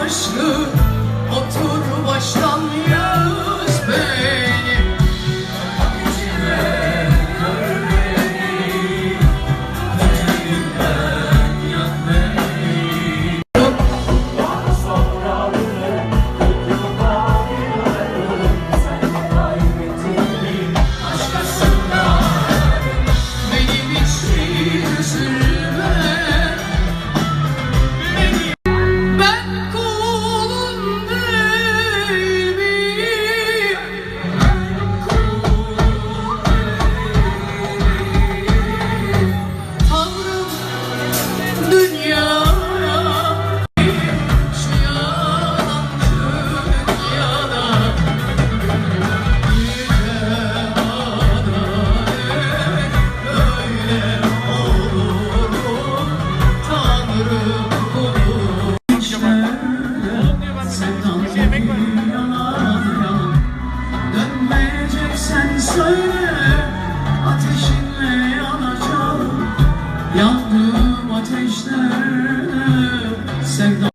aşkı Otur baştan ya söyleyeceksen söyle Ateşinle yanacağım. Yandığım ateşlerde sevda